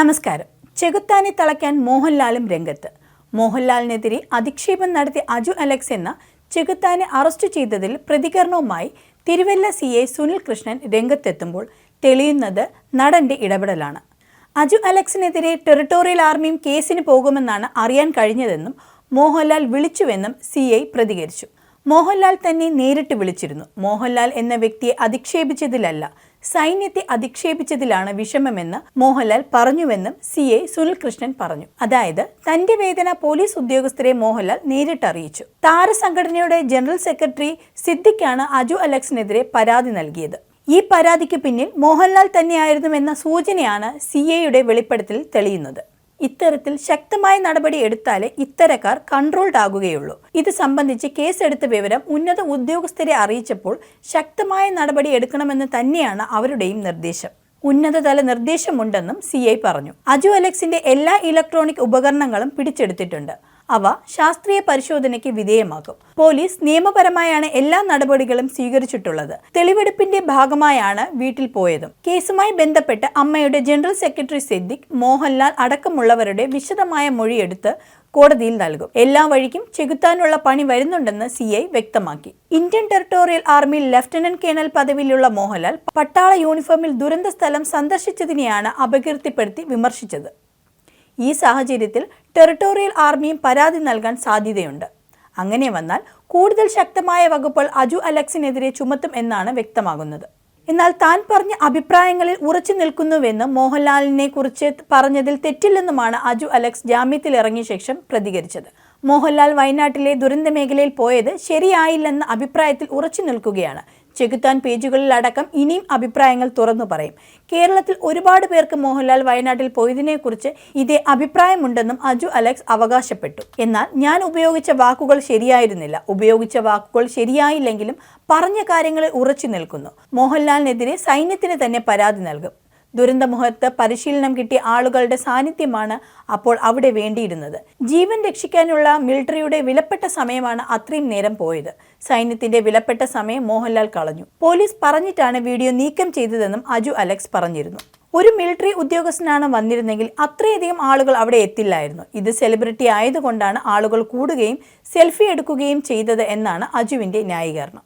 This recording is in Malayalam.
നമസ്കാരം. ചെകുത്താനെ തളയ്ക്കാൻ മോഹൻലാലും രംഗത്ത്. മോഹൻലാലിനെതിരെ അധിക്ഷേപം നടത്തിയ അജു അലക്സ് എന്ന ചെകുത്താനെ അറസ്റ്റ് ചെയ്തതിൽ പ്രതികരണവുമായി തിരുവല്ല സി എ സുനിൽ കൃഷ്ണൻ രംഗത്തെത്തുമ്പോൾ തെളിയുന്നത് നടന്റെ ഇടപെടലാണ്. അജു അലക്സിനെതിരെ ടെറിട്ടോറിയൽ ആർമിയും കേസിന് പോകുമെന്നാണ് അറിയാൻ കഴിഞ്ഞതെന്നും മോഹൻലാൽ വിളിച്ചുവെന്നും സി ഐ പ്രതികരിച്ചു. മോഹൻലാൽ തന്നെ നേരിട്ട് വിളിച്ചിരുന്നു. മോഹൻലാൽ എന്ന വ്യക്തിയെ അധിക്ഷേപിച്ചതിലല്ല സൈന്യത്തെ അധിക്ഷേപിച്ചതിലാണ് വിഷമമെന്ന് മോഹൻലാൽ പറഞ്ഞുവെന്നും സി എ സുനിൽ കൃഷ്ണൻ പറഞ്ഞു. അതായത് തന്റെ വേദന പോലീസ് ഉദ്യോഗസ്ഥരെ മോഹൻലാൽ നേരിട്ട് അറിയിച്ചു. താരസംഘടനയുടെ ജനറൽ സെക്രട്ടറി സിദ്ദിഖാണ് അജു അലക്സിനെതിരെ പരാതി നൽകിയത്. ഈ പരാതിക്ക് പിന്നിൽ മോഹൻലാൽ തന്നെയായിരുന്നുവെന്ന സൂചനയാണ് സി എയുടെ വെളിപ്പെടുത്തൽ തെളിയുന്നത്. ഇത്തരത്തിൽ ശക്തമായ നടപടി എടുത്താലേ ഇത്തരക്കാർ കൺട്രോൾഡ് ആകുകയുള്ളൂ. ഇത് സംബന്ധിച്ച് കേസെടുത്ത വിവരം ഉന്നത ഉദ്യോഗസ്ഥരെ അറിയിച്ചപ്പോൾ ശക്തമായ നടപടി എടുക്കണമെന്ന് തന്നെയാണ് അവരുടെയും നിർദ്ദേശം. ഉന്നതതല നിർദ്ദേശമുണ്ടെന്നും സി ഐ പറഞ്ഞു. അജു അലക്സിന്റെ എല്ലാ ഇലക്ട്രോണിക് ഉപകരണങ്ങളും പിടിച്ചെടുത്തിട്ടുണ്ട്. അവ ശാസ്ത്രീയ പരിശോധനയ്ക്ക് വിധേയമാകും. പോലീസ് നിയമപരമായാണ് എല്ലാ നടപടികളും സ്വീകരിച്ചിട്ടുള്ളത്. തെളിവെടുപ്പിന്റെ ഭാഗമായാണ് വീട്ടിൽ പോയതും. കേസുമായി ബന്ധപ്പെട്ട് അമ്മയുടെ ജനറൽ സെക്രട്ടറി സിദ്ദിഖ് മോഹൻലാൽ അടക്കമുള്ളവരുടെ വിശദമായ മൊഴിയെടുത്ത് കോടതിയിൽ നൽകും. എല്ലാ വഴിക്കും ചെകുത്താനുള്ള പണി വരുന്നുണ്ടെന്ന് സി ഐ വ്യക്തമാക്കി. ഇന്ത്യൻ ടെറിട്ടോറിയൽ ആർമിയിൽ ലഫ്റ്റനന്റ് കേണൽ പദവിയിലുള്ള മോഹൻലാൽ പട്ടാള യൂണിഫോമിൽ ദുരന്ത സ്ഥലം സന്ദർശിച്ചതിനെയാണ് അപകീർത്തിപ്പെടുത്തി വിമർശിച്ചത്. ഈ സാഹചര്യത്തിൽ ടെറിട്ടോറിയൽ ആർമിയും പരാതി നൽകാൻ സാധ്യതയുണ്ട്. അങ്ങനെ വന്നാൽ കൂടുതൽ ശക്തമായ വകുപ്പുകൾ അജു അലക്സിനെതിരെ ചുമത്തും എന്നാണ് വ്യക്തമാകുന്നത്. എന്നാൽ താൻ പറഞ്ഞ അഭിപ്രായങ്ങളിൽ ഉറച്ചു നിൽക്കുന്നുവെന്ന് മോഹൻലാലിനെ കുറിച്ച് പറഞ്ഞതിൽ തെറ്റില്ലെന്നുമാണ് അജു അലക്സ് ജാമ്യത്തിൽ ഇറങ്ങിയ ശേഷം പ്രതികരിച്ചത്. മോഹൻലാൽ വയനാട്ടിലെ ദുരന്ത മേഖലയിൽ പോയത് ശരിയായില്ലെന്ന അഭിപ്രായത്തിൽ ഉറച്ചു നിൽക്കുകയാണ്. ചെകുത്താൻ പേജുകളിൽ അടക്കം ഇനിയും അഭിപ്രായങ്ങൾ തുറന്നു പറയും. കേരളത്തിൽ ഒരുപാട് പേർക്ക് മോഹൻലാൽ വയനാട്ടിൽ പോയതിനെക്കുറിച്ച് ഇതേ അഭിപ്രായമുണ്ടെന്നും അജു അലക്സ് അവകാശപ്പെട്ടു. എന്നാൽ ഞാൻ ഉപയോഗിച്ച വാക്കുകൾ ശരിയായിരുന്നില്ല. ഉപയോഗിച്ച വാക്കുകൾ ശരിയായില്ലെങ്കിലും പറഞ്ഞ കാര്യങ്ങളിൽ ഉറച്ചു നിൽക്കുന്നു. മോഹൻലാലിനെതിരെ സൈന്യത്തിന് തന്നെ പരാതി നൽകും. ദുരന്തമുഖത്ത് പരിശീലനം കിട്ടിയ ആളുകളുടെ സാന്നിധ്യമാണ് അപ്പോൾ അവിടെ വേണ്ടിയിരുന്നത്. ജീവൻ രക്ഷിക്കാനുള്ള മിലിറ്ററിയുടെ വിലപ്പെട്ട സമയമാണ് അത്രയും നേരം പോയത്. സൈന്യത്തിന്റെ വിലപ്പെട്ട സമയം മോഹൻലാൽ കളഞ്ഞു. പോലീസ് പറഞ്ഞിട്ടാണ് വീഡിയോ നീക്കം ചെയ്തതെന്നും അജു അലക്സ് പറഞ്ഞിരുന്നു. ഒരു മിലിറ്ററി ഉദ്യോഗസ്ഥനാണ് വന്നിരുന്നെങ്കിൽ അത്രയധികം ആളുകൾ അവിടെ എത്തില്ലായിരുന്നു. ഇത് സെലിബ്രിറ്റി ആയതുകൊണ്ടാണ് ആളുകൾ കൂടുകയും സെൽഫി എടുക്കുകയും ചെയ്തത് എന്നാണ് അജുവിന്റെ ന്യായീകരണം.